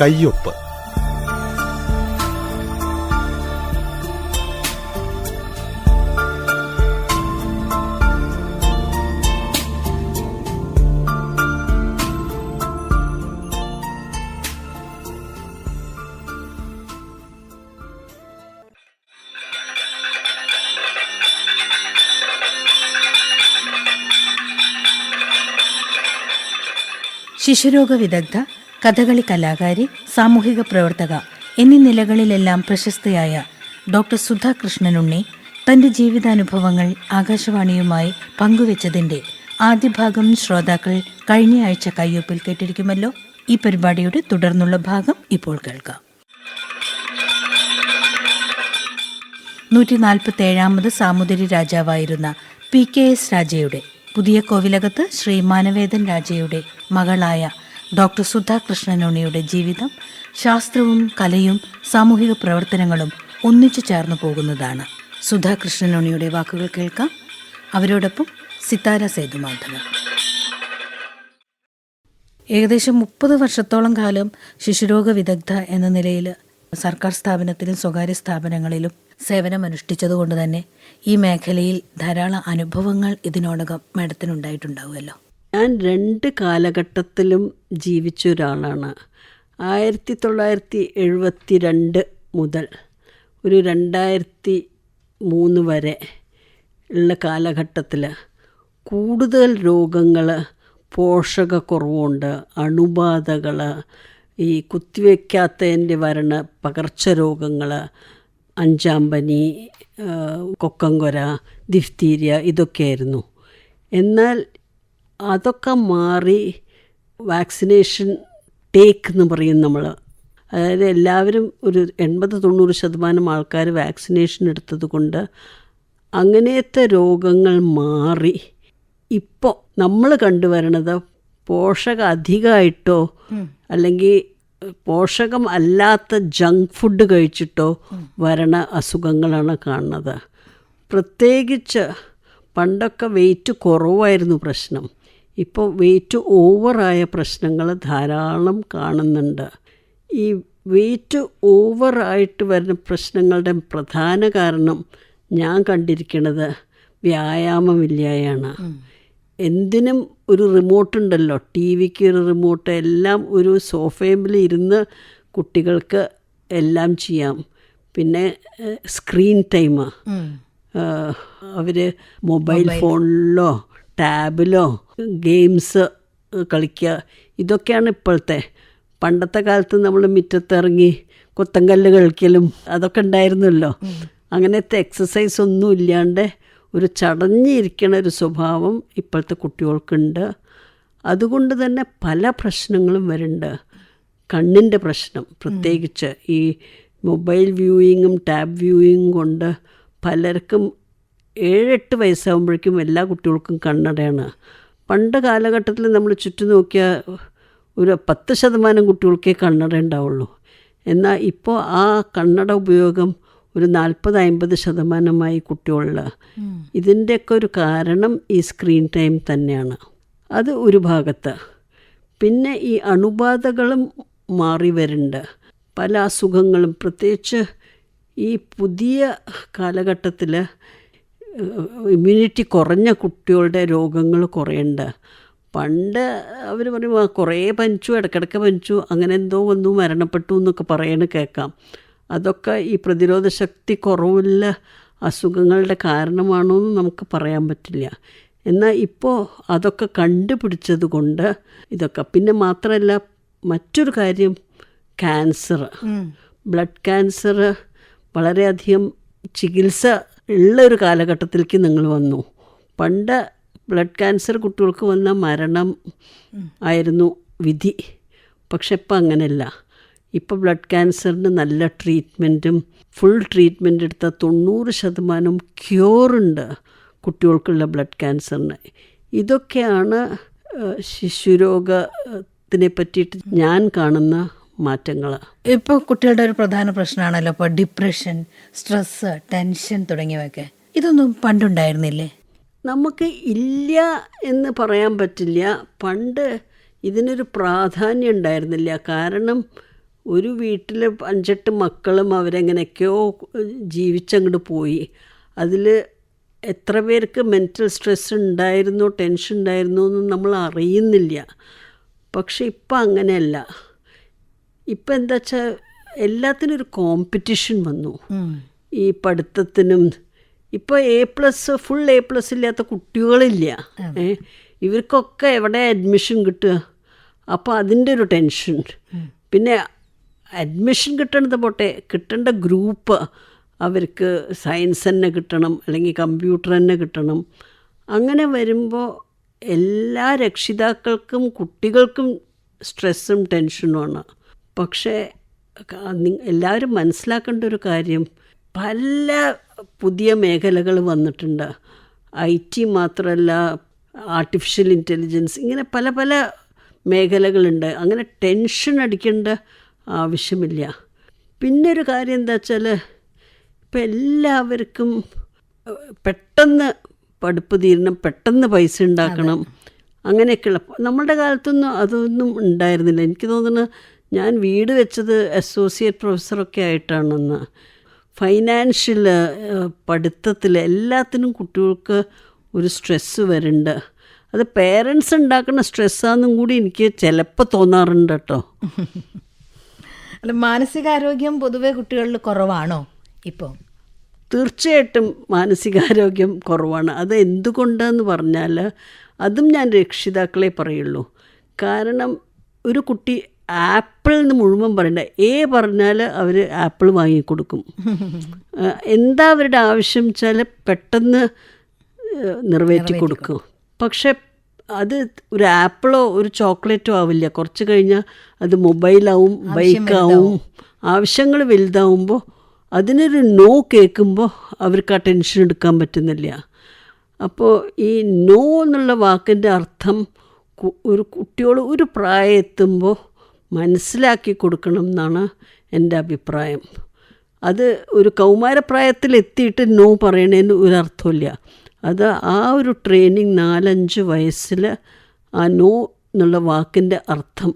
കയ്യൊപ്പ്. ശിശുരോഗ വിദഗ്ധ കഥകളി കലാകാരി സാമൂഹിക പ്രവർത്തക എന്നീ നിലകളിലെല്ലാം പ്രശസ്തയായ ഡോക്ടർ സുധാ കൃഷ്ണനുണ്ണി തന്റെ ജീവിതാനുഭവങ്ങൾ ആകാശവാണിയുമായി പങ്കുവച്ചതിന്റെ ആദ്യ ഭാഗം ശ്രോതാക്കൾ കഴിഞ്ഞയാഴ്ച കയ്യൊപ്പിൽ കേട്ടിരിക്കുമല്ലോ. ഈ പരിപാടിയുടെ തുടർന്നുള്ള ഭാഗം ഇപ്പോൾ കേൾക്കാം. നൂറ്റി നാൽപ്പത്തി ഏഴാമത് സാമുദ്രി രാജാവായിരുന്ന പി കെ എസ് രാജയുടെ പുതിയ കോവിലകത്ത് ശ്രീ മാനവേദൻ രാജയുടെ മകളായ ഡോക്ടർ സുധാ കൃഷ്ണനുണ്ണിയുടെ ജീവിതം ശാസ്ത്രവും കലയും സാമൂഹിക പ്രവർത്തനങ്ങളും ഒന്നിച്ചു ചേർന്നു പോകുന്നതാണ്. സുധാ കൃഷ്ണനുണ്ണിയുടെ വാക്കുകൾ കേൾക്കാം. അവരോടൊപ്പം സിത്താര സേതുമാധവൻ. ഏകദേശം മുപ്പത് വർഷത്തോളം കാലം ശിശുരോഗ വിദഗ്ധ എന്ന നിലയിൽ സർക്കാർ സ്ഥാപനത്തിലും സ്വകാര്യ സ്ഥാപനങ്ങളിലും സേവനമനുഷ്ഠിച്ചതുകൊണ്ട് തന്നെ ഈ മേഖലയിൽ ധാരാളം അനുഭവങ്ങൾ ഇതിനോടകം മാഡത്തിനുണ്ടായിട്ടുണ്ടാവുമല്ലോ. ഞാൻ രണ്ട് കാലഘട്ടത്തിലും ജീവിച്ച ഒരാളാണ്. ആയിരത്തി തൊള്ളായിരത്തി എഴുപത്തി രണ്ട് മുതൽ ഒരു രണ്ടായിരത്തി മൂന്ന് വരെ ഉള്ള കാലഘട്ടത്തിൽ കൂടുതൽ രോഗങ്ങൾ പോഷകക്കുറവുണ്ട് അണുബാധകൾ ഈ കുത്തിവെക്കാത്തതിന്റെ വരണ പകർച്ചരോഗങ്ങൾ അഞ്ചാം പനി ആ, കൊക്കങ്കൊര ദിഫ്തീരിയ ഇതൊക്കെയായിരുന്നു. എന്നാൽ അതൊക്കെ മാറി വാക്സിനേഷൻ ടേക്ക് എന്ന് പറയും നമ്മൾ അതായത് എല്ലാവരും ഒരു എൺപത് തൊണ്ണൂറ് ശതമാനം ആൾക്കാർ വാക്സിനേഷൻ എടുത്തത് കൊണ്ട് അങ്ങനത്തെ രോഗങ്ങൾ മാറി. ഇപ്പോൾ നമ്മൾ കണ്ടുവരണത് പോഷക അധികമായിട്ടോ അല്ലെങ്കിൽ പോഷകം അല്ലാത്ത ജങ്ക് ഫുഡ് കഴിച്ചിട്ടോ വരണ അസുഖങ്ങളാണ് കാണുന്നത്. പ്രത്യേകിച്ച് പണ്ടൊക്കെ വെയിറ്റ് കുറവായിരുന്നു പ്രശ്നം. ഇപ്പോൾ വെയിറ്റ് ഓവറായ പ്രശ്നങ്ങൾ ധാരാളം കാണുന്നുണ്ട്. ഈ വെയിറ്റ് ഓവറായിട്ട് വരുന്ന പ്രശ്നങ്ങളുടെ പ്രധാന കാരണം ഞാൻ കണ്ടിരിക്കുന്നത് വ്യായാമമില്ലായാണ്. എന്തിനും ഒരു റിമോട്ട് ഉണ്ടല്ലോ. ടി വിക്ക് ഒരു റിമോട്ട് എല്ലാം ഒരു സോഫയിൽ ഇരുന്ന് കുട്ടികൾക്ക് എല്ലാം ചെയ്യാം. പിന്നെ സ്ക്രീൻ ടൈം അവർ മൊബൈൽ. ഫോണിലോ ടാബിലോ ഗെയിംസ് കളിക്കുക ഇതൊക്കെയാണ് ഇപ്പോഴത്തെ. പണ്ടത്തെ കാലത്ത് നമ്മൾ മുറ്റത്തിറങ്ങി കൊത്തങ്കല്ല് കളിക്കലും അതൊക്കെ ഉണ്ടായിരുന്നല്ലോ. അങ്ങനത്തെ എക്സസൈസ് ഒന്നും ഇല്ലാണ്ട് ഒരു ചടഞ്ഞിരിക്കണ ഒരു സ്വഭാവം ഇപ്പോഴത്തെ കുട്ടികൾക്കുണ്ട്. അതുകൊണ്ട് തന്നെ പല പ്രശ്നങ്ങളും വരുന്നുണ്ട്. കണ്ണിന്റെ പ്രശ്നം പ്രത്യേകിച്ച് ഈ മൊബൈൽ വ്യൂയിങ്ങും ടാബ് വ്യൂയിങ്ങും കൊണ്ട് പലർക്കും ഏഴെട്ട് വയസ്സാകുമ്പോഴേക്കും എല്ലാ കുട്ടികൾക്കും കണ്ണടയാണ്. പണ്ട് കാലഘട്ടത്തിൽ നമ്മൾ ചുറ്റും നോക്കിയ ഒരു പത്ത് ശതമാനം കുട്ടികൾക്കേ കണ്ണട ഉണ്ടാവുള്ളൂ. എന്നാൽ ഇപ്പോൾ ആ കണ്ണട ഉപയോഗം ഒരു നാൽപ്പത് അമ്പത് ശതമാനമായി കുട്ടികളിൽ ഇതിന്റെയൊക്കെ ഒരു കാരണം ഈ സ്ക്രീൻ ടൈം തന്നെയാണ്. അത് ഒരു ഭാഗത്ത്. പിന്നെ ഈ അണുബാധകളും മാറി വരുന്നുണ്ട് പല അസുഖങ്ങളും. പ്രത്യേകിച്ച് ഈ പുതിയ കാലഘട്ടത്തിൽ ഇമ്മ്യൂണിറ്റി കുറഞ്ഞ കുട്ടികളുടെ രോഗങ്ങൾ കുറയേണ്ട. പണ്ട് അവർ പറയും കുറേ പനിച്ചു ഇടയ്ക്കിടയ്ക്ക് പനിച്ചു അങ്ങനെ എന്തോ വന്നു മരണപ്പെട്ടു എന്നൊക്കെ പറയണ കേൾക്കാം അതൊക്കെ ഈ പ്രതിരോധ ശക്തി കുറവുള്ള അസുഖങ്ങളുടെ കാരണമാണോ എന്ന് നമുക്ക് പറയാൻ പറ്റില്ല. എന്നാൽ ഇപ്പോൾ അതൊക്കെ കണ്ടുപിടിച്ചത് കൊണ്ട് ഇതൊക്കെ. പിന്നെ മാത്രമല്ല മറ്റൊരു കാര്യം ക്യാൻസർ. ബ്ലഡ് ക്യാൻസർ വളരെയധികം ചികിത്സ ഉള്ള ഒരു കാലഘട്ടത്തിലേക്ക് നിങ്ങൾ വന്നു. പണ്ട് ബ്ലഡ് ക്യാൻസർ കുട്ടികൾക്ക് വന്ന മരണം ആയിരുന്നു വിധി. പക്ഷെ ഇപ്പം അങ്ങനെയല്ല. ഇപ്പോൾ ബ്ലഡ് ക്യാൻസറിന് നല്ല ട്രീറ്റ്മെന്റും ഫുൾ ട്രീറ്റ്മെന്റ് എടുത്ത തൊണ്ണൂറ് ശതമാനം ക്യൂറുണ്ട് കുട്ടികൾക്കുള്ള ബ്ലഡ് ക്യാൻസറിന്. ഇതൊക്കെയാണ് ശിശുരോഗത്തിനെ പറ്റിയിട്ട് ഞാൻ കാണുന്ന മാറ്റങ്ങൾ ഇപ്പോൾ കുട്ടികളുടെ ഒരു പ്രധാന പ്രശ്നമാണല്ലോ ഇപ്പോൾ ഡിപ്രഷൻ സ്ട്രെസ് ടെൻഷൻ തുടങ്ങിയവയൊക്കെ. ഇതൊന്നും പണ്ടുണ്ടായിരുന്നില്ലേ? നമുക്ക് ഇല്ല എന്ന് പറയാൻ പറ്റില്ല. പണ്ട് ഇതിനൊരു പ്രാധാന്യം ഉണ്ടായിരുന്നില്ല. കാരണം ഒരു വീട്ടിൽ അഞ്ചെട്ട് മക്കളും അവരെങ്ങനെയൊക്കെയോ ജീവിച്ചങ്ങോട്ട് പോയി. അതിൽ എത്ര പേർക്ക് മെന്റൽ സ്ട്രെസ് ഉണ്ടായിരുന്നു ടെൻഷൻ ഉണ്ടായിരുന്നു എന്നും നമ്മൾ അറിയുന്നില്ല. പക്ഷെ ഇപ്പം അങ്ങനെയല്ല. ഇപ്പം എന്താ വെച്ചാൽ എല്ലാത്തിനും ഒരു കോമ്പറ്റീഷൻ വന്നു. ഈ പഠിത്തത്തിനും ഇപ്പോൾ A plus full A plus ഇല്ലാത്ത കുട്ടികളില്ല. ഏ ഇവർക്കൊക്കെ എവിടെ അഡ്മിഷൻ കിട്ടുക? അപ്പോൾ അതിന്റെ ഒരു ടെൻഷൻ പിന്നെ അഡ്മിഷൻ കിട്ടണത് പോട്ടെ കിട്ടേണ്ട ഗ്രൂപ്പ് അവർക്ക് സയൻസ് തന്നെ കിട്ടണം അല്ലെങ്കിൽ കമ്പ്യൂട്ടർ തന്നെ കിട്ടണം. അങ്ങനെ വരുമ്പോൾ എല്ലാ രക്ഷിതാക്കൾക്കും കുട്ടികൾക്കും സ്ട്രെസ്സും ടെൻഷനുമാണ് പക്ഷേ എല്ലാവരും മനസ്സിലാക്കേണ്ട ഒരു കാര്യം പല പുതിയ മേഖലകൾ വന്നിട്ടുണ്ട്. ഐ ടി മാത്രമല്ല ആർട്ടിഫിഷ്യൽ ഇന്റലിജൻസ് ഇങ്ങനെ പല പല മേഖലകളുണ്ട്. അങ്ങനെ ടെൻഷൻ അടിക്കേണ്ട ആവശ്യമില്ല. പിന്നെ ഒരു കാര്യം എന്താ വെച്ചാൽ ഇപ്പം എല്ലാവർക്കും പെട്ടെന്ന് പഠിപ്പ് തീരണം പെട്ടെന്ന് പൈസ ഉണ്ടാക്കണം അങ്ങനെയൊക്കെയുള്ള നമ്മളുടെ കാലത്തൊന്നും അതൊന്നും ഉണ്ടായിരുന്നില്ല. എനിക്ക് തോന്നുന്നു ഞാൻ വീട് വെച്ചത് അസോസിയേറ്റ് പ്രൊഫസറൊക്കെ ആയിട്ടാണെന്ന്. ഫൈനാൻഷ്യൽ പഠിത്തത്തിൽ എല്ലാത്തിനും കുട്ടികൾക്ക് ഒരു സ്ട്രെസ്സ് വരുന്നുണ്ട് അത് പേരൻസ് ഉണ്ടാക്കുന്ന സ്ട്രെസ്സാന്നും കൂടി എനിക്ക് ചിലപ്പോൾ തോന്നാറുണ്ട് കേട്ടോ അല്ല മാനസികാരോഗ്യം പൊതുവെ കുട്ടികളിൽ കുറവാണോ ഇപ്പോൾ തീർച്ചയായിട്ടും മാനസികാരോഗ്യം കുറവാണ്. അത് എന്തുകൊണ്ടെന്ന് പറഞ്ഞാൽ അതും ഞാൻ രക്ഷിതാക്കളെ പറയുള്ളൂ. കാരണം ഒരു കുട്ടി ആപ്പിൾ എന്ന് മുഴുവൻ പറയണ്ട. ഏ പറഞ്ഞാൽ അവർ ആപ്പിൾ വാങ്ങിക്കൊടുക്കും. എന്താ അവരുടെ ആവശ്യം വെച്ചാൽ പെട്ടെന്ന് നിറവേറ്റി കൊടുക്കും. പക്ഷെ അത് ഒരു ആപ്പിളോ ഒരു ചോക്ലേറ്റോ ആവില്ല. കുറച്ച് കഴിഞ്ഞാൽ അത് മൊബൈലാവും ബൈക്കാവും ആവശ്യങ്ങൾ വലുതാവുമ്പോൾ അതിനൊരു നോ കേൾക്കുമ്പോൾ അവർക്ക് ആ ടെൻഷൻ എടുക്കാൻ പറ്റുന്നില്ല. അപ്പോൾ ഈ നോ എന്നുള്ള വാക്കിന്റെ അർത്ഥം ഒരു കുട്ടിയോട് ഒരു പ്രായം എത്തുമ്പോൾ മനസ്സിലാക്കി കൊടുക്കണം എന്നാണ് എന്റെ അഭിപ്രായം. അത് ഒരു കൗമാരപ്രായത്തിൽ എത്തിയിട്ട് നോ പറയണതിന് ഒരു അർത്ഥമില്ല അത് ആ ഒരു ട്രെയിനിങ് നാലഞ്ച് വയസ്സിൽ ആ നോ എന്നുള്ള വാക്കിന്റെ അർത്ഥം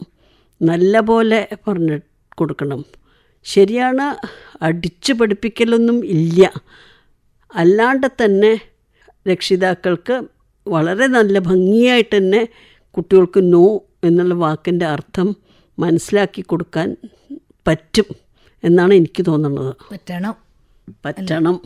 നല്ല പോലെ പറഞ്ഞ് കൊടുക്കണം. ശരിയാണ് അടിച്ചു പഠിപ്പിക്കലൊന്നും ഇല്ല. അല്ലാണ്ട് തന്നെ രക്ഷിതാക്കൾക്ക് വളരെ നല്ല ഭംഗിയായിട്ട് തന്നെ കുട്ടികൾക്ക് നോ എന്നുള്ള വാക്കിന്റെ അർത്ഥം മനസ്സിലാക്കി കൊടുക്കാൻ പറ്റും എന്നാണ് എനിക്ക് തോന്നുന്നത്. പറ്റണം. പറ്റണം.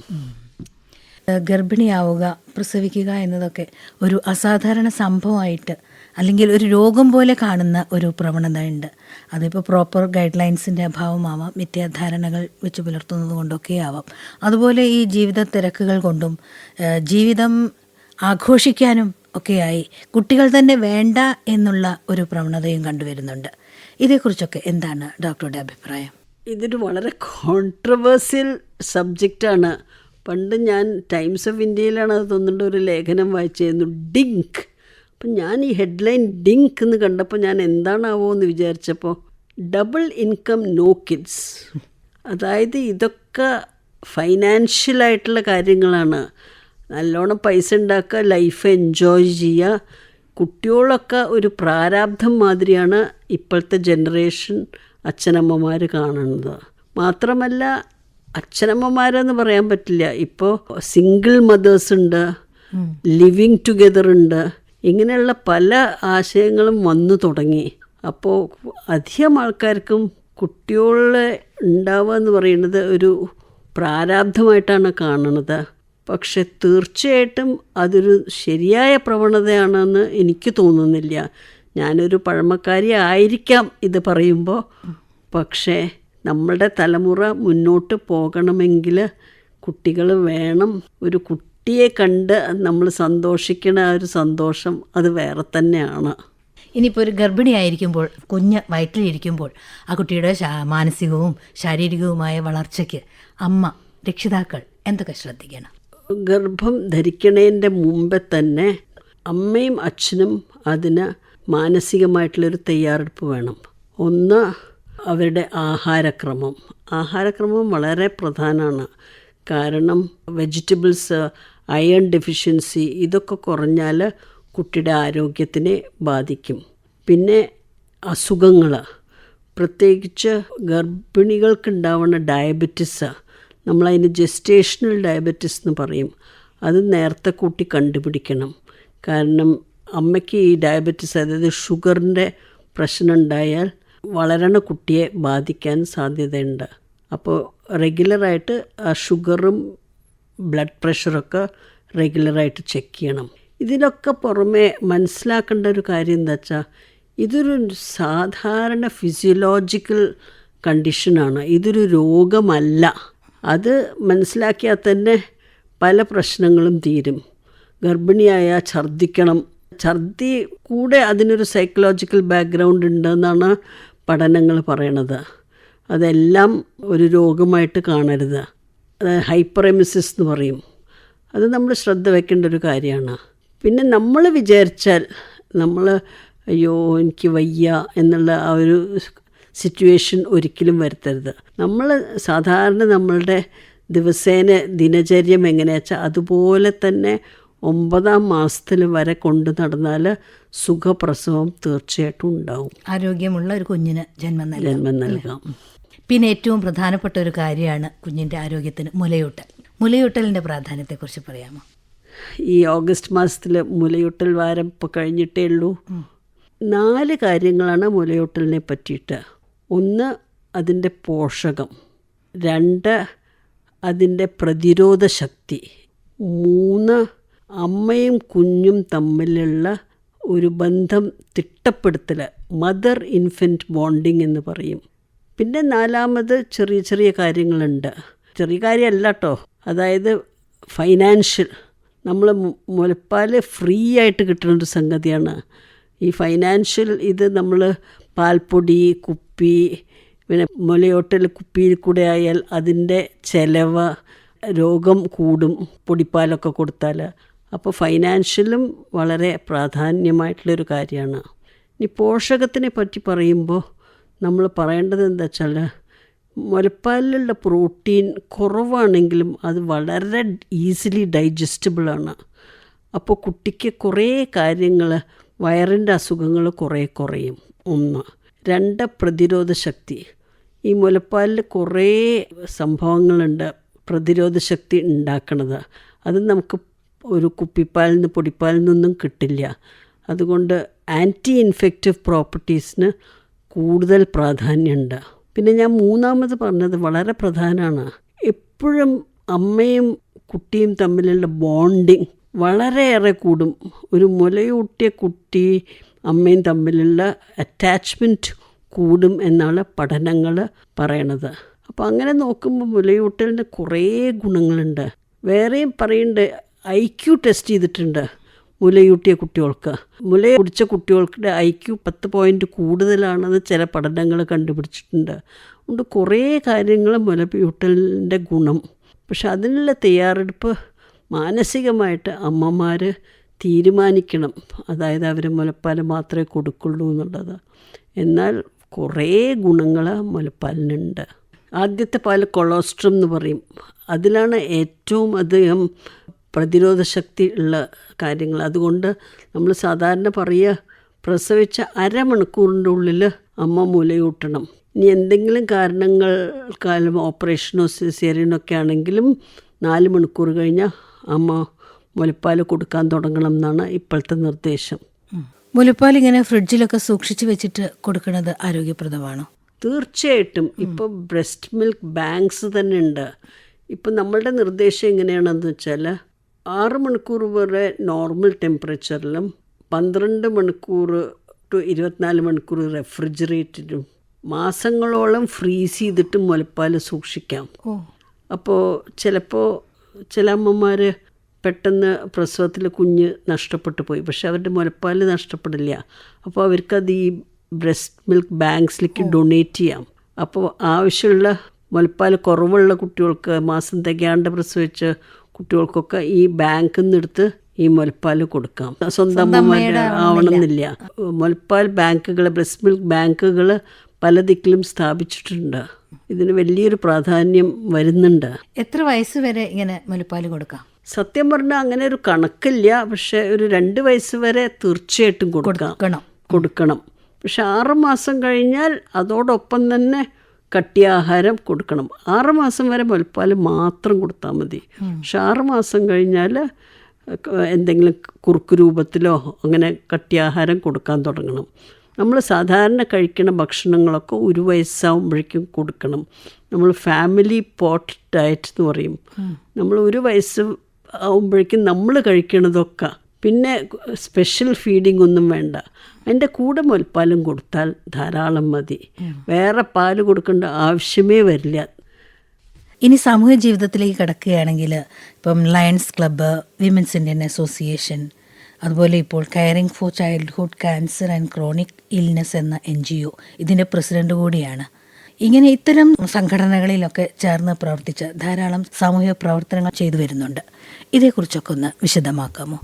ഗർഭിണിയാവുക പ്രസവിക്കുക എന്നതൊക്കെ ഒരു അസാധാരണ സംഭവമായിട്ട് അല്ലെങ്കിൽ ഒരു രോഗം പോലെ കാണുന്ന ഒരു പ്രവണത ഉണ്ട് അതിപ്പോൾ പ്രോപ്പർ ഗൈഡ് ലൈൻസിന്റെ അഭാവമാവാം മിഥ്യാധാരണകൾ വെച്ച് പുലർത്തുന്നത് കൊണ്ടൊക്കെ ആവാം അതുപോലെ ഈ ജീവിത തിരക്കുകൾ കൊണ്ടും ജീവിതം ആഘോഷിക്കാനും ഒക്കെയായി കുട്ടികൾ തന്നെ വേണ്ട എന്നുള്ള ഒരു പ്രവണതയും കണ്ടുവരുന്നുണ്ട്. ഇതേക്കുറിച്ചൊക്കെ എന്താണ് ഡോക്ടറുടെ അഭിപ്രായം? ഇതൊരു വളരെ കോൺട്രവേഴ്സ്യൽ സബ്ജക്റ്റാണ് പണ്ട് ഞാൻ ടൈംസ് ഓഫ് ഇന്ത്യയിലാണ് അത് തോന്നുന്നുണ്ട് ഒരു ലേഖനം വായിച്ചിരുന്നു ഡിങ്ക് അപ്പം ഞാൻ ഈ ഹെഡ്ലൈൻ ഡിങ്ക് എന്ന് കണ്ടപ്പോൾ ഞാൻ എന്താണാവോ എന്ന് വിചാരിച്ചപ്പോൾ ഡബിൾ ഇൻകം നോ കിഡ്സ് അതായത് ഇതൊക്കെ ഫൈനാൻഷ്യലായിട്ടുള്ള കാര്യങ്ങളാണ്. നല്ലോണം പൈസ ഉണ്ടാക്കുക ലൈഫ് എൻജോയ് ചെയ്യുക. കുട്ടികളൊക്കെ ഒരു പ്രാരാബ്ധം മാതിരിയാണ് ഇപ്പോഴത്തെ ജനറേഷൻ അച്ഛനമ്മമാർ കാണുന്നത്. മാത്രമല്ല അച്ഛനമ്മമാരെന്ന് പറയാൻ പറ്റില്ല. ഇപ്പോൾ സിംഗിൾ മദേഴ്സ് ഉണ്ട് ലിവിങ് ടുഗെദർ ഉണ്ട്. ഇങ്ങനെയുള്ള പല ആശയങ്ങളും വന്നു തുടങ്ങി. അപ്പോൾ അധികം ആൾക്കാർക്കും കുട്ടികളെ ഉണ്ടാവുക എന്ന് പറയുന്നത് ഒരു പ്രാരാബ്ധമായിട്ടാണ് കാണുന്നത്. പക്ഷെ തീർച്ചയായിട്ടും അതൊരു ശരിയായ പ്രവണതയാണെന്ന് എനിക്ക് തോന്നുന്നില്ല. ഞാനൊരു പഴമക്കാരി ആയിരിക്കാം ഇത് പറയുമ്പോൾ പക്ഷേ നമ്മളുടെ തലമുറ മുന്നോട്ട് പോകണമെങ്കിൽ കുട്ടികൾ വേണം. ഒരു കുട്ടിയെ കണ്ട് നമ്മൾ സന്തോഷിക്കണ ഒരു സന്തോഷം അത് വേറെ തന്നെയാണ്. ഇനിയിപ്പോൾ ഒരു ഗർഭിണിയായിരിക്കുമ്പോൾ കുഞ്ഞ് വയറ്റിലിരിക്കുമ്പോൾ ആ കുട്ടിയുടെ മാനസികവും ശാരീരികവുമായ വളർച്ചയ്ക്ക് അമ്മ രക്ഷിതാക്കൾ എന്തൊക്കെ ശ്രദ്ധിക്കണം? ഗർഭം ധരിക്കണേന്റെ മുമ്പേ തന്നെ അമ്മയും അച്ഛനും അതിന് മാനസികമായിട്ടുള്ളൊരു തയ്യാറെടുപ്പ് വേണം. ഒന്ന് അവരുടെ ആഹാരക്രമം. ആഹാരക്രമം വളരെ പ്രധാനമാണ് കാരണം വെജിറ്റബിൾസ് അയൺ ഡെഫിഷ്യൻസി ഇതൊക്കെ കുറഞ്ഞാൽ കുട്ടിയുടെ ആരോഗ്യത്തിനെ ബാധിക്കും. പിന്നെ അസുഖങ്ങൾ പ്രത്യേകിച്ച് ഗർഭിണികൾക്കുണ്ടാവുന്ന ഡയബറ്റിസ് നമ്മളതിന് ജെസ്റ്റേഷണൽ ഡയബറ്റിസ് എന്ന് പറയും. അത് നേരത്തെ കൂട്ടി കണ്ടുപിടിക്കണം. കാരണം അമ്മയ്ക്ക് ഈ ഡയബറ്റിസ് അതായത് ഷുഗറിന്റെ പ്രശ്നം ഉണ്ടായാൽ വളരണ കുട്ടിയെ ബാധിക്കാൻ സാധ്യതയുണ്ട്. അപ്പോൾ റെഗുലറായിട്ട് ആ ഷുഗറും ബ്ലഡ് പ്രഷറൊക്കെ റെഗുലറായിട്ട് ചെക്ക് ചെയ്യണം. ഇതിനൊക്കെ പുറമെ മനസ്സിലാക്കേണ്ട ഒരു കാര്യം എന്താ വെച്ചാൽ ഇതൊരു സാധാരണ ഫിസിയോളജിക്കൽ കണ്ടീഷനാണ് ഇതൊരു രോഗമല്ല. അത് മനസ്സിലാക്കിയാൽ തന്നെ പല പ്രശ്നങ്ങളും തീരും. ഗർഭിണിയായ ഛർദ്ദിക്കണം. ഛർദി കൂടെ അതിനൊരു സൈക്കോളജിക്കൽ ബാക്ക്ഗ്രൗണ്ട് ഉണ്ടെന്നാണ് പഠനങ്ങൾ പറയണത്. അതെല്ലാം ഒരു രോഗമായിട്ട് കാണരുത്. അത് ഹൈപ്പറെമിസിസ് എന്ന് പറയും. അത് നമ്മൾ ശ്രദ്ധ വെക്കേണ്ട ഒരു കാര്യമാണ്. പിന്നെ നമ്മൾ വിചാരിച്ചാൽ നമ്മൾ അയ്യോ എനിക്ക് വയ്യ എന്നുള്ള ആ ഒരു സിറ്റുവേഷൻ ഒരിക്കലും വരുത്തരുത്. നമ്മൾ സാധാരണ നമ്മളുടെ ദിവസേന ദിനചര്യം എങ്ങനെയാ വെച്ചാൽ അതുപോലെ തന്നെ ഒമ്പതാം മാസത്തിൽ വരെ കൊണ്ടു നടന്നാൽ സുഖപ്രസവം തീർച്ചയായിട്ടും ഉണ്ടാവും. ആരോഗ്യമുള്ള ഒരു കുഞ്ഞിന് ജന്മം നൽകാം. ജന്മം നൽകാം. പിന്നെ ഏറ്റവും പ്രധാനപ്പെട്ട ഒരു കാര്യമാണ് കുഞ്ഞിന്റെ ആരോഗ്യത്തിന് മുലയൂട്ടൽ. മുലയൂട്ടലിന്റെ പ്രാധാന്യത്തെക്കുറിച്ച് പറയാമോ? ഈ ഓഗസ്റ്റ് മാസത്തിൽ മുലയൂട്ടൽ വാരം ഇപ്പോൾ കഴിഞ്ഞിട്ടേ ഉള്ളൂ. നാല് കാര്യങ്ങളാണ് മുലയൂട്ടലിനെ പറ്റിയിട്ട്. ഒന്ന് അതിന്റെ പോഷകം രണ്ട് അതിന്റെ പ്രതിരോധ ശക്തി മൂന്ന് അമ്മയും കുഞ്ഞും തമ്മിലുള്ള ഒരു ബന്ധം തിട്ടപ്പെടുത്തൽ മദർ ഇൻഫന്റ് ബോണ്ടിങ് എന്ന് പറയും. പിന്നെ നാലാമത് ചെറിയ ചെറിയ കാര്യങ്ങളുണ്ട്. ചെറിയ കാര്യമല്ല കേട്ടോ അതായത് ഫൈനാൻഷ്യൽ. നമ്മൾ മുലപ്പാൽ ഫ്രീ ആയിട്ട് കിട്ടുന്ന ഒരു സംഗതിയാണ്. ഈ ഫൈനാൻഷ്യൽ ഇത് നമ്മൾ പാൽപ്പൊടി കുപ്പി പിന്നെ മുലയോട്ടൽ കുപ്പിയിൽ കൂടെ ആയാൽ അതിന്റെ ചിലവ് രോഗം കൂടും പൊടിപ്പാലൊക്കെ കൊടുത്താൽ. അപ്പോൾ ഫൈനാൻഷ്യലും വളരെ പ്രാധാന്യമായിട്ടുള്ളൊരു കാര്യമാണ്. ഇനി പോഷകത്തിനെ പറ്റി പറയുമ്പോൾ നമ്മൾ പറയേണ്ടത് എന്താ വെച്ചാൽ മുലപ്പാലിലുള്ള പ്രോട്ടീൻ കുറവാണെങ്കിലും അത് വളരെ ഈസിലി ഡൈജസ്റ്റബിളാണ് അപ്പോൾ കുട്ടിക്ക് കുറേ കാര്യങ്ങൾ വയറിന്റെ അസുഖങ്ങൾ കുറേ കുറയും. ഒന്ന് രണ്ട് പ്രതിരോധ ശക്തി. ഈ മുലപ്പാലിൽ കുറേ സംഭവങ്ങളുണ്ട് പ്രതിരോധ ശക്തി ഉണ്ടാക്കണത്. അത് നമുക്ക് ഒരു കുപ്പിപ്പാലിൽ നിന്ന് പൊടിപ്പാലിൽ നിന്നൊന്നും കിട്ടില്ല. അതുകൊണ്ട് ആന്റി ഇൻഫെക്റ്റീവ് പ്രോപ്പർട്ടീസിന് കൂടുതൽ പ്രാധാന്യമുണ്ട്. പിന്നെ ഞാൻ മൂന്നാമത് പറഞ്ഞത് വളരെ പ്രധാനമാണ്. എപ്പോഴും അമ്മയും കുട്ടിയും തമ്മിലുള്ള ബോണ്ടിങ് വളരെയേറെ കൂടും. ഒരു മുലയൂട്ടിയ കുട്ടി അമ്മയും തമ്മിലുള്ള അറ്റാച്ച്മെന്റ് കൂടും എന്നാണ് പഠനങ്ങൾ പറയണത്. അപ്പോൾ അങ്ങനെ നോക്കുമ്പോൾ മുലയൂട്ടലിന് കുറേ ഗുണങ്ങളുണ്ട്. വേറെയും പറയുന്നുണ്ട് ഐ ക്യു ടെസ്റ്റ് ചെയ്തിട്ടുണ്ട് മുലയൂട്ടിയ കുട്ടികൾക്ക്. മുല കുടിച്ച കുട്ടികൾക്കുടെ ഐ ക്യു പത്ത് പോയിന്റ് കൂടുതലാണെന്ന് ചില പഠനങ്ങൾ കണ്ടുപിടിച്ചിട്ടുണ്ട്. അതുകൊണ്ട് കുറേ കാര്യങ്ങൾ മുലയൂട്ടലിന്റെ ഗുണം. പക്ഷെ അതിനുള്ള തയ്യാറെടുപ്പ് മാനസികമായിട്ട് അമ്മമാർ തീരുമാനിക്കണം. അതായത് അവർ മുലപ്പാൽ മാത്രമേ കൊടുക്കുള്ളൂ എന്നുള്ളത്. എന്നാൽ കുറേ ഗുണങ്ങൾ മുലപ്പാലിനുണ്ട്. ആദ്യത്തെ പാൽ കൊളോസ്ട്രം എന്ന് പറയും. അതിലാണ് ഏറ്റവും അധികം പ്രതിരോധ ശക്തി ഉള്ള കാര്യങ്ങൾ. അതുകൊണ്ട് നമ്മൾ സാധാരണ പറയുക പ്രസവിച്ച അരമണിക്കൂറിന്റെ ഉള്ളിൽ അമ്മ മുലയൂട്ടണം. ഇനി എന്തെങ്കിലും കാരണങ്ങൾ കാലം ഓപ്പറേഷനോ സിസേറിയനോ ഒക്കെ ആണെങ്കിലും നാല് മണിക്കൂർ കഴിഞ്ഞാൽ അമ്മ മുലപ്പാൽ കൊടുക്കാൻ തുടങ്ങണം എന്നാണ് ഇപ്പോഴത്തെ നിർദ്ദേശം. മുലപ്പാൽ ഇങ്ങനെ ഫ്രിഡ്ജിലൊക്കെ സൂക്ഷിച്ചു വെച്ചിട്ട് കൊടുക്കുന്നത് ആരോഗ്യപ്രദമാണോ? തീർച്ചയായിട്ടും. ഇപ്പോൾ ബ്രസ്റ്റ് മിൽക്ക് ബാങ്ക്സ് തന്നെ ഉണ്ട്. ഇപ്പം നമ്മളുടെ നിർദ്ദേശം എങ്ങനെയാണെന്ന് വെച്ചാൽ ആറ് മണിക്കൂർ വരെ നോർമൽ ടെമ്പറേച്ചറിലും പന്ത്രണ്ട് മണിക്കൂർ ടു ഇരുപത്തിനാല് മണിക്കൂർ റെഫ്രിജറേറ്ററിലും മാസങ്ങളോളം ഫ്രീസ് ചെയ്തിട്ട് മുലപ്പാൽ സൂക്ഷിക്കാം. അപ്പോൾ ചിലപ്പോൾ ചില അമ്മമാർ പെട്ടെന്ന് പ്രസവത്തിൽ കുഞ്ഞ് നഷ്ടപ്പെട്ടു പോയി. പക്ഷെ അവരുടെ മുലപ്പാൽ നഷ്ടപ്പെടില്ല. അപ്പോൾ അവർക്കത് ഈ ബ്രസ്റ്റ് മിൽക്ക് ബാങ്ക്സിലേക്ക് ഡൊണേറ്റ് ചെയ്യാം. അപ്പോൾ ആവശ്യമുള്ള മുലപ്പാൽ കുറവുള്ള കുട്ടികൾക്ക് മാസം തികയാണ്ട് പ്രസവിച്ച കുട്ടികൾക്കൊക്കെ ഈ ബാങ്കിൽ നിന്നെടുത്ത് ഈ മുലപ്പാൽ കൊടുക്കാം. സ്വന്തം ആവണമെന്നില്ല. മുലപ്പാൽ ബാങ്കുകൾ ബ്രസ്റ്റ് മിൽക്ക് ബാങ്കുകൾ പല ദിക്കിലും സ്ഥാപിച്ചിട്ടുണ്ട്. ഇതിന് വലിയൊരു പ്രാധാന്യം വരുന്നുണ്ട്. എത്ര വയസ്സ് വരെ ഇങ്ങനെ മുലപ്പാൽ കൊടുക്കാം? സത്യം പറഞ്ഞാൽ അങ്ങനെ ഒരു കണക്കില്ല. പക്ഷെ ഒരു രണ്ട് വയസ്സ് വരെ തീർച്ചയായിട്ടും കൊടുക്കണം. കൊടുക്കണം. പക്ഷെ ആറുമാസം കഴിഞ്ഞാൽ അതോടൊപ്പം തന്നെ കട്ടിയാഹാരം കൊടുക്കണം. ആറുമാസം വരെ മുലപ്പാൽ മാത്രം കൊടുത്താൽ മതി. പക്ഷെ ആറുമാസം കഴിഞ്ഞാൽ എന്തെങ്കിലും കുറുക്ക് രൂപത്തിലോ അങ്ങനെ കട്ടിയാഹാരം കൊടുക്കാൻ തുടങ്ങണം. നമ്മൾ സാധാരണ കഴിക്കുന്ന ഭക്ഷണങ്ങളൊക്കെ ഒരു വയസ്സാകുമ്പോഴേക്കും കൊടുക്കണം. നമ്മൾ ഫാമിലി പോട്ട് ഡയറ്റ് എന്ന് പറയും. നമ്മൾ ഒരു വയസ്സ് ആകുമ്പോഴേക്കും നമ്മൾ കഴിക്കണതൊക്കെ. പിന്നെ സ്പെഷ്യൽ ഫീഡിംഗ് ഒന്നും വേണ്ട. അതിന്റെ കൂടെ മുൽപ്പാലും കൊടുത്താൽ ധാരാളം മതി. വേറെ പാൽ കൊടുക്കേണ്ട ആവശ്യമേ വരില്ല. ഇനി സാമൂഹ്യ ജീവിതത്തിലേക്ക് കിടക്കുകയാണെങ്കിൽ ഇപ്പം Lions Club Women's Indian Association അതുപോലെ ഇപ്പോൾ Caring for Childhood Cancer and Chronic Illness എന്ന എൻ ജി ഒ ഇതിന്റെ പ്രസിഡന്റ് കൂടിയാണ്. ഇങ്ങനെ ഇത്തരം സംഘടനകളിലൊക്കെ ചേർന്ന് പ്രവർത്തിച്ച് ധാരാളം സാമൂഹ്യ പ്രവർത്തനങ്ങൾ ചെയ്തു വരുന്നുണ്ട്. ഇതേക്കുറിച്ചൊക്കെ ഒന്ന് വിശദമാക്കാമോ?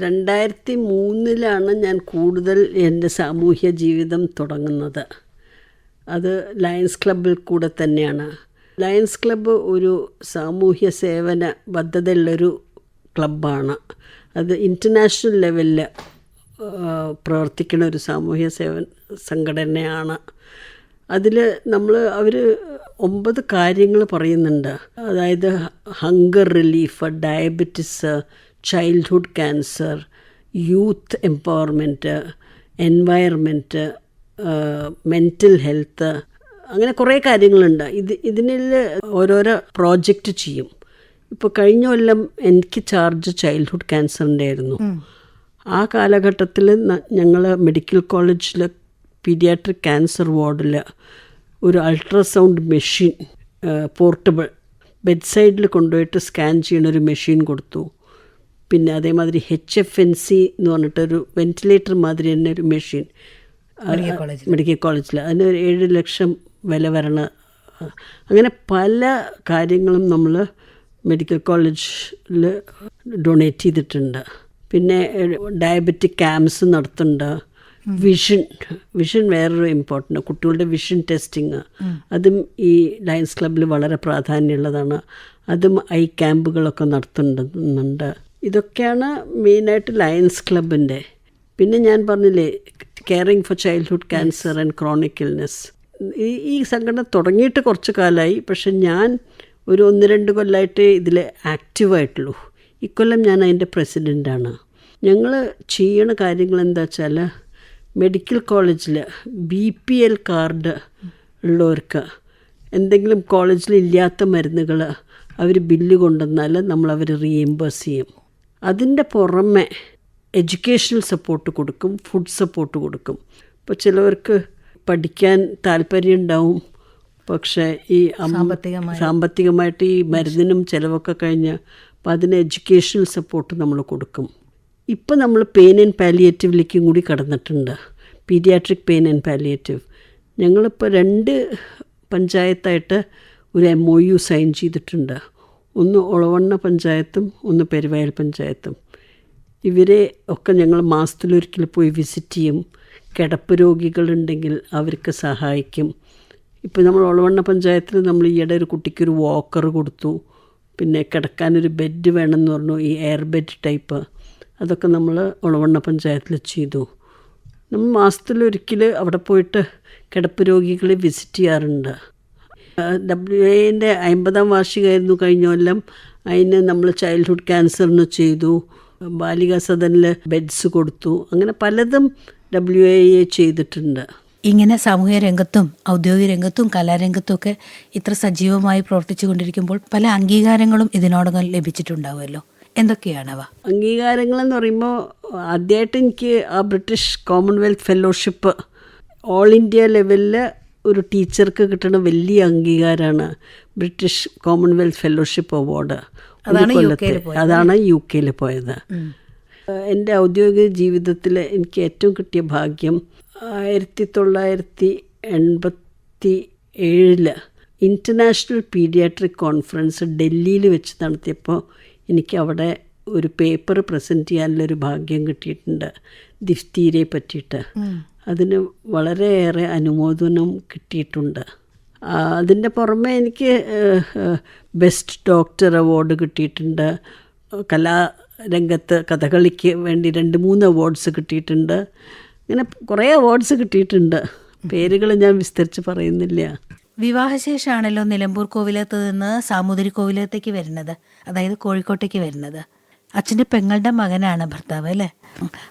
രണ്ടായിരത്തി മൂന്നിലാണ് ഞാൻ കൂടുതൽ എന്റെ സാമൂഹ്യ ജീവിതം തുടങ്ങുന്നത്. അത് ലയൺസ് ക്ലബിൽ കൂടെ തന്നെയാണ്. ലയൺസ് ക്ലബ്ബ് ഒരു സാമൂഹ്യ സേവന ബദ്ധതയുള്ളൊരു ക്ലബ്ബാണ്. അത് ഇന്റർനാഷണൽ ലെവലിൽ പ്രവർത്തിക്കുന്ന ഒരു സാമൂഹ്യ സേവന സംഘടനയാണ്. അതിൽ നമ്മൾ അവർ ഒമ്പത് കാര്യങ്ങൾ പറയുന്നുണ്ട്. അതായത് hunger relief diabetes childhood cancer youth empowerment environment mental health അങ്ങനെ കുറേ കാര്യങ്ങളുണ്ട്. ഇത് ഇതിനിൽ ഓരോരോ പ്രോജക്റ്റ് ചെയ്യും. ഇപ്പോൾ കഴിഞ്ഞ കൊല്ലം എനിക്ക് ചാർജ് ചൈൽഡ്ഹുഡ് ക്യാൻസറിന്റെ ആയിരുന്നു ആ കാലഘട്ടത്തിൽ ഞങ്ങൾ മെഡിക്കൽ കോളേജിൽ പീഡിയാട്രിക് ക്യാൻസർ വാർഡിൽ ഒരു അൾട്രാസൗണ്ട് മെഷീൻ പോർട്ടബിൾ. ബെഡ് സൈഡിൽ കൊണ്ടുപോയിട്ട് സ്കാൻ ചെയ്യുന്ന ഒരു മെഷീൻ കൊടുത്തു. പിന്നെ അതേമാതിരി എച്ച് എഫ് എൻ സി എന്ന് പറഞ്ഞിട്ടൊരു വെന്റിലേറ്റർ മാതിരി തന്നെ ഒരു മെഷീൻ. മെഡിക്കൽ കോളേജിൽ. മെഡിക്കൽ കോളേജിൽ അതിന് ഒരു ഏഴ് ലക്ഷം വില വരണ അങ്ങനെ പല കാര്യങ്ങളും നമ്മൾ മെഡിക്കൽ കോളേജിൽ ഡൊണേറ്റ് ചെയ്തിട്ടുണ്ട്. പിന്നെ ഡയബറ്റിക് ക്യാമ്പ്സ് നടത്തുന്നുണ്ട്. വിഷൻ വിഷൻ വേറൊരു ഇമ്പോർട്ടന്റ് കുട്ടികളുടെ വിഷൻ ടെസ്റ്റിങ് അതും ഈ ലയൺസ് ക്ലബ്ബിൽ വളരെ പ്രാധാന്യമുള്ളതാണ്. അതും ഐ ക്യാമ്പുകളൊക്കെ നടത്തുന്നുണ്ട്. ഇതൊക്കെയാണ് മെയിനായിട്ട് ലയൺസ് ക്ലബിന്റെ പിന്നെ ഞാൻ പറഞ്ഞില്ലേ Caring for Childhood Cancer and Chronic Illness ഈ ഈ സംഘടന തുടങ്ങിയിട്ട് കുറച്ച് കാലമായി. പക്ഷെ ഞാൻ ഒരു ഒന്ന് രണ്ട് കൊല്ലമായിട്ട് ഇതിൽ ആക്റ്റീവായിട്ടുള്ളൂ ഇക്കൊല്ലം ഞാൻ അതിന്റെ പ്രസിഡന്റാണ് ഞങ്ങൾ ചെയ്യണ കാര്യങ്ങൾ എന്താ വെച്ചാൽ മെഡിക്കൽ കോളേജിൽ ബി പി എൽ കാർഡ് ഉള്ളവർക്ക് എന്തെങ്കിലും കോളേജിൽ ഇല്ലാത്ത മരുന്നുകൾ അവർ ബില്ല് കൊണ്ടുവന്നാൽ നമ്മൾ അവർ റീഎംബേഴ്സ് ചെയ്യും. അതിന്റെ പുറമെ എഡ്യൂക്കേഷണൽ സപ്പോർട്ട് കൊടുക്കും ഫുഡ് സപ്പോർട്ട് കൊടുക്കും. ഇപ്പോൾ ചിലവർക്ക് പഠിക്കാൻ താല്പര്യം ഉണ്ടാവും പക്ഷേ ഈ. സാമ്പത്തികമായിട്ട് ഈ മരുന്നിനും ചിലവൊക്കെ കഴിഞ്ഞ് അപ്പം അതിന് എഡ്യൂക്കേഷണൽ സപ്പോർട്ട് നമ്മൾ കൊടുക്കും. ഇപ്പം നമ്മൾ പെയിൻ ആൻഡ് പാലിയേറ്റീവിലേക്കും കൂടി കടന്നിട്ടുണ്ട്. പീഡിയാട്രിക് പെയിൻ ആൻഡ് പാലിയേറ്റീവ് ഞങ്ങളിപ്പോൾ രണ്ട് പഞ്ചായത്തായിട്ട് ഒരു എം ഒ യു സൈൻ ചെയ്തിട്ടുണ്ട്. ഒന്ന് ഒളവണ്ണ പഞ്ചായത്തും ഒന്ന് പെരുവയൽ പഞ്ചായത്തും. ഇവരെ ഒക്കെ ഞങ്ങൾ മാസത്തിലൊരിക്കൽ പോയി വിസിറ്റ് ചെയ്യും. കിടപ്പ് രോഗികളുണ്ടെങ്കിൽ അവർക്ക് സഹായിക്കും. ഇപ്പോൾ നമ്മൾ ഒളവണ്ണ പഞ്ചായത്തിൽ നമ്മൾ ഈയിടെ ഒരു കുട്ടിക്കൊരു വാക്കർ കൊടുത്തു. പിന്നെ കിടക്കാനൊരു ബെഡ് വേണമെന്ന് പറഞ്ഞു. ഈ എയർ ബെഡ് ടൈപ്പ് അതൊക്കെ നമ്മൾ ഒളവണ്ണ പഞ്ചായത്തിൽ ചെയ്തു. നമ്മൾ മാസത്തിലൊരിക്കൽ അവിടെ പോയിട്ട് കിടപ്പ് രോഗികളെ വിസിറ്റ് ചെയ്യാറുണ്ട്. ഡബ്ല്യു എന്റെ അമ്പതാം വാർഷികമായിരുന്നു കഴിഞ്ഞ കൊല്ലം. അതിന് നമ്മൾ ചൈൽഡ്ഹുഡ് ക്യാൻസറിന് ചെയ്തു. ബാലികാ സദനിൽ ബെഡ്സ് കൊടുത്തു. അങ്ങനെ പലതും ഡബ്ല്യു എ ചെയ്തിട്ടുണ്ട്. ഇങ്ങനെ സാമൂഹ്യ രംഗത്തും ഔദ്യോഗിക രംഗത്തും കലാരംഗത്തും ഒക്കെ ഇത്ര സജീവമായി പ്രവർത്തിച്ചു കൊണ്ടിരിക്കുമ്പോൾ പല അംഗീകാരങ്ങളും ഇതിനോടകം ലഭിച്ചിട്ടുണ്ടാവുമല്ലോ. എന്തൊക്കെയാണവ? അംഗീകാരങ്ങളെന്ന് പറയുമ്പോൾ ആദ്യമായിട്ട് എനിക്ക് ആ British Commonwealth fellowship all India ലെവലിൽ ഒരു ടീച്ചർക്ക് കിട്ടുന്ന വലിയ അംഗീകാരമാണ് ബ്രിട്ടീഷ് കോമൺവെൽത്ത് ഫെലോഷിപ്പ് അവാർഡ് അതാണ് UK അതാണ് യു കെയിൽ പോയത് എന്റെ ഔദ്യോഗിക ജീവിതത്തിൽ എനിക്ക് ഏറ്റവും കിട്ടിയ ഭാഗ്യം ആയിരത്തി തൊള്ളായിരത്തി എൺപത്തി ഏഴിൽ ഇന്റർനാഷണൽ പീഡിയാട്രിക് കോൺഫറൻസ് ഡൽഹിയിൽ വെച്ച് നടത്തിയപ്പോൾ എനിക്ക് അവിടെ ഒരു പേപ്പർ പ്രസന്റ് ചെയ്യാനുള്ളൊരു ഭാഗ്യം കിട്ടിയിട്ടുണ്ട്. ദിഫ്തീരെ പറ്റിയിട്ട്. അതിന് വളരെയേറെ അനുമോദനം കിട്ടിയിട്ടുണ്ട്. അതിന്റെ പുറമെ എനിക്ക് ബെസ്റ്റ് ഡോക്ടർ അവാർഡ് കിട്ടിയിട്ടുണ്ട്. കലാരംഗത്ത് കഥകളിക്ക് വേണ്ടി രണ്ട് മൂന്ന് അവാർഡ്സ് കിട്ടിയിട്ടുണ്ട്. ഇങ്ങനെ കുറേ അവാർഡ്സ് കിട്ടിയിട്ടുണ്ട്. പേരുകൾ ഞാൻ വിസ്തരിച്ച് പറയുന്നില്ല. വിവാഹശേഷമാണല്ലോ നിലമ്പൂർ കോവിലത്ത് നിന്ന് സാമൂതിരി കോവിലത്തേക്ക് വരുന്നത്. അതായത് കോഴിക്കോട്ടേക്ക് വരുന്നത്. അച്ഛന്റെ പെങ്ങളുടെ മകനാണ് ഭർത്താവ് അല്ലേ?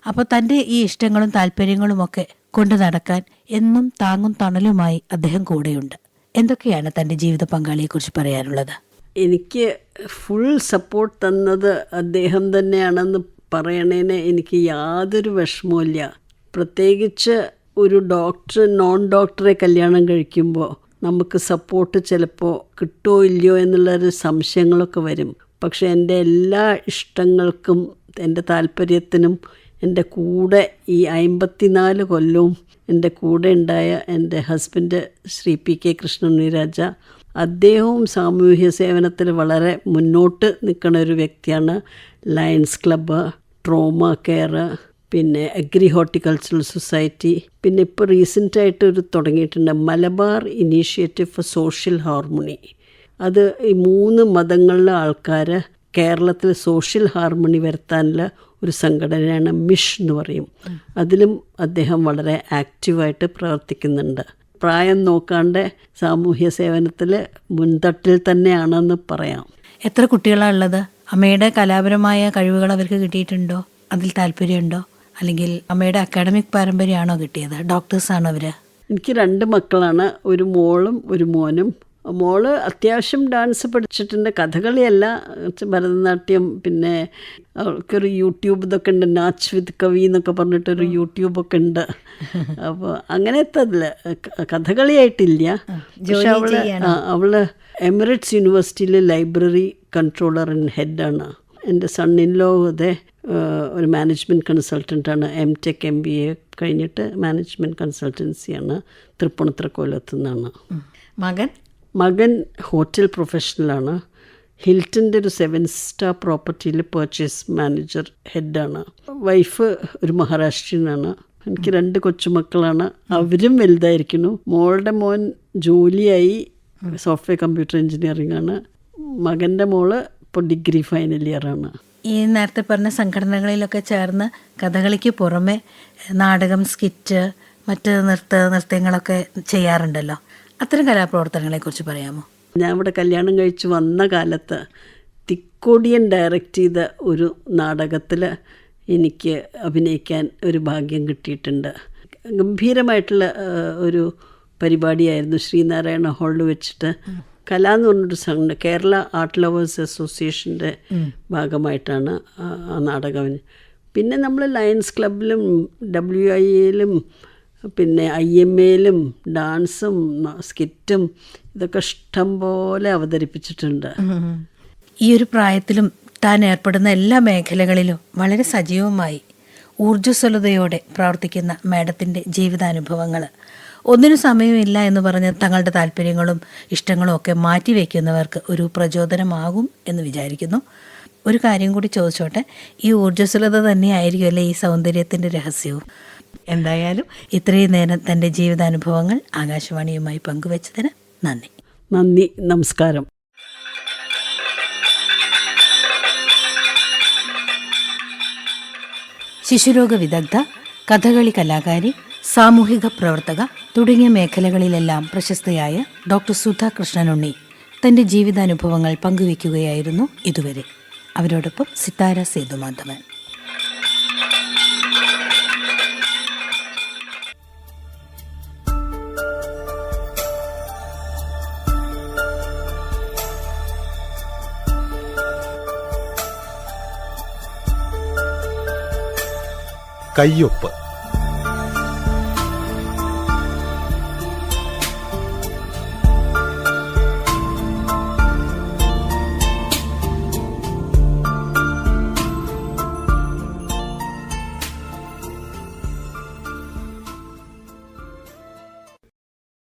അപ്പോൾ തന്റെ ഈ ഇഷ്ടങ്ങളും താല്പര്യങ്ങളും ഒക്കെ കൊണ്ടു നടക്കാൻ എന്നും താങ്ങും തണലുമായി അദ്ദേഹം കൂടെയുണ്ട്. എന്തൊക്കെയാണ് തന്റെ ജീവിത പങ്കാളിയെക്കുറിച്ച് പറയാനുള്ളത്? എനിക്ക് ഫുൾ സപ്പോർട്ട് തന്നത് അദ്ദേഹം തന്നെയാണെന്ന് പറയണേന് എനിക്ക് യാതൊരു വിഷമവുമില്ല. പ്രത്യേകിച്ച് ഒരു ഡോക്ടർ നോൺ ഡോക്ടറെ കല്യാണം കഴിക്കുമ്പോൾ നമുക്ക് സപ്പോർട്ട് ചിലപ്പോൾ കിട്ടുമോ ഇല്ലയോ എന്നുള്ളൊരു സംശയങ്ങളൊക്കെ വരും. പക്ഷെ എന്റെ എല്ലാ ഇഷ്ടങ്ങൾക്കും എന്റെ താല്പര്യത്തിനും എന്റെ കൂടെ ഈ അമ്പത്തിനാല് കൊല്ലവും എന്റെ കൂടെ ഉണ്ടായ എന്റെ husband Shri P K Krishnanuraja അദ്ദേഹവും സാമൂഹ്യ സേവനത്തിൽ വളരെ മുന്നോട്ട് നിൽക്കുന്ന ഒരു വ്യക്തിയാണ്. ലയൺസ് ക്ലബ്ബ് ട്രോമ കെയർ പിന്നെ അഗ്രി ഹോർട്ടിക്കൾച്ചറൽ സൊസൈറ്റി പിന്നെ ഇപ്പോൾ റീസെന്റായിട്ട് ഒരു തുടങ്ങിയിട്ടുണ്ട് Malabar Initiative for Social Harmony അത് ഈ മൂന്ന് മതങ്ങളിലെ ആൾക്കാർ കേരളത്തിൽ സോഷ്യൽ ഹാർമണി വരുത്താനുള്ള ഒരു സംഘടനയാണ് മിഷ് എന്ന് പറയും. അതിലും അദ്ദേഹം വളരെ ആക്റ്റീവായിട്ട് പ്രവർത്തിക്കുന്നുണ്ട്. പ്രായം നോക്കാണ്ട് സാമൂഹ്യ സേവനത്തിൽ മുൻതട്ടിൽ തന്നെയാണെന്ന് പറയാം. എത്ര കുട്ടികളാണ് ഉള്ളത്? അമ്മയുടെ കലാപരമായ കഴിവുകൾ അവർക്ക് കിട്ടിയിട്ടുണ്ടോ? അതിൽ താല്പര്യമുണ്ടോ? അല്ലെങ്കിൽ അമ്മയുടെ അക്കാഡമിക് പാരമ്പര്യമാണോ കിട്ടിയത്? ഡോക്ടേഴ്സാണോ അവർ എനിക്ക് രണ്ട് മക്കളാണ്. ഒരു മോളും ഒരു മോനും. മോൾ അത്യാവശ്യം ഡാൻസ് പഠിച്ചിട്ടുണ്ട്. കഥകളിയല്ല ഭരതനാട്യം പിന്നെ അവൾക്കൊരു യൂട്യൂബ് ഇതൊക്കെ ഉണ്ട്. നാച്ച് വിത്ത് കവി എന്നൊക്കെ പറഞ്ഞിട്ടൊരു യൂട്യൂബൊക്കെ ഉണ്ട്. അപ്പോൾ അങ്ങനത്തെ അതിൽ കഥകളിയായിട്ടില്ല. പക്ഷെ അവൾ അവൾ എമിറേറ്റ്സ് യൂണിവേഴ്സിറ്റിയിലെ ലൈബ്രറി കൺട്രോളർ ആൻഡ് ഹെഡാണ് എന്റെ സണ്ണിൻലോ അതെ ഒരു management കൺസൾട്ടന്റാണ് M Tech M B A കഴിഞ്ഞിട്ട് മാനേജ്മെന്റ് കൺസൾട്ടൻസിയാണ് തൃപ്പൂണിത്തുറ കൊല്ലത്തു നിന്നാണ്. മകൻ? മകൻ ഹോട്ടൽ പ്രൊഫഷണലാണ് ഹിൽട്ടന്റെ ഒരു സെവൻ സ്റ്റാർ പ്രോപ്പർട്ടിയിൽ പർച്ചേസ് മാനേജർ ഹെഡാണ് വൈഫ് ഒരു മഹാരാഷ്ട്രീയനാണ്. എനിക്ക് രണ്ട് കൊച്ചുമക്കളാണ്. അവരും വലുതായിരിക്കുന്നു. മോളുടെ മോൻ ജോലിയായി. സോഫ്റ്റ്വെയർ കമ്പ്യൂട്ടർ എഞ്ചിനീയറിംഗ് ആണ്. മകന്റെ മോൾ ഇപ്പോൾ ഡിഗ്രി ഫൈനൽ ഇയറാണ് ഈ നേരത്തെ പറഞ്ഞ സംഘടനകളിലൊക്കെ ചേർന്ന് കഥകളിക്ക് പുറമെ നാടകം സ്കിറ്റ് മറ്റ് നൃത്ത നൃത്യങ്ങളൊക്കെ ചെയ്യാറുണ്ടല്ലോ. അത്തരം കലാപ്രവർത്തനങ്ങളെ കുറിച്ച് പറയാമോ? ഞാൻ ഇവിടെ കല്യാണം കഴിച്ച് വന്ന കാലത്ത് തിക്കോടിയൻ ഡയറക്റ്റ് ചെയ്ത ഒരു നാടകത്തിൽ എനിക്ക് അഭിനയിക്കാൻ ഒരു ഭാഗ്യം കിട്ടിയിട്ടുണ്ട്. ഗംഭീരമായിട്ടുള്ള ഒരു പരിപാടിയായിരുന്നു ശ്രീനാരായണ ഹാളിൽ വെച്ചിട്ട്. കല എന്ന് പറഞ്ഞൊരു സംഘടന കേരള ആർട്ട് ലവേഴ്സ് അസോസിയേഷന്റെ ഭാഗമായിട്ടാണ് ആ നാടകം. പിന്നെ നമ്മൾ ലയൺസ് ക്ലബിലും ഡബ്ല്യു ഐ എയിലും പിന്നെ ഐ എം എയിലും ഡാൻസും സ്കിറ്റും ഇതൊക്കെ ഇഷ്ടം പോലെ അവതരിപ്പിച്ചിട്ടുണ്ട്. ഈ ഒരു പ്രായത്തിലും താൻ ഏർപ്പെടുന്ന എല്ലാ മേഖലകളിലും വളരെ സജീവമായി ഊർജസ്വലതയോടെ പ്രവർത്തിക്കുന്ന മാഡത്തിന്റെ ജീവിതാനുഭവങ്ങൾ ഒന്നിനു സമയമില്ല എന്ന് പറഞ്ഞ് തങ്ങളുടെ താല്പര്യങ്ങളും ഇഷ്ടങ്ങളും ഒക്കെ മാറ്റിവെക്കുന്നവർക്ക് ഒരു പ്രചോദനമാകും എന്ന് വിചാരിക്കുന്നു. ഒരു കാര്യം കൂടി ചോദിച്ചോട്ടെ ഈ ഊർജസ്വലത തന്നെയായിരിക്കുമല്ലേ ഈ സൗന്ദര്യത്തിന്റെ രഹസ്യവും? എന്തായാലും ഇത്രയും നേരം തന്റെ ജീവിതാനുഭവങ്ങൾ ആകാശവാണിയുമായി പങ്കുവച്ചതിന് നന്ദി. നന്ദി നമസ്കാരം. ശിശുരോഗ വിദഗ്ധ കഥകളി കലാകാരി സാമൂഹിക പ്രവർത്തക തുടങ്ങിയ മേഖലകളിലെല്ലാം പ്രശസ്തയായ ഡോക്ടർ സുധ കൃഷ്ണനുണ്ണി തന്റെ ജീവിതാനുഭവങ്ങൾ പങ്കുവയ്ക്കുകയായിരുന്നു ഇതുവരെ. അവരോടൊപ്പം സിത്താര സേതുമാധവൻ കയ്യൊപ്പ്.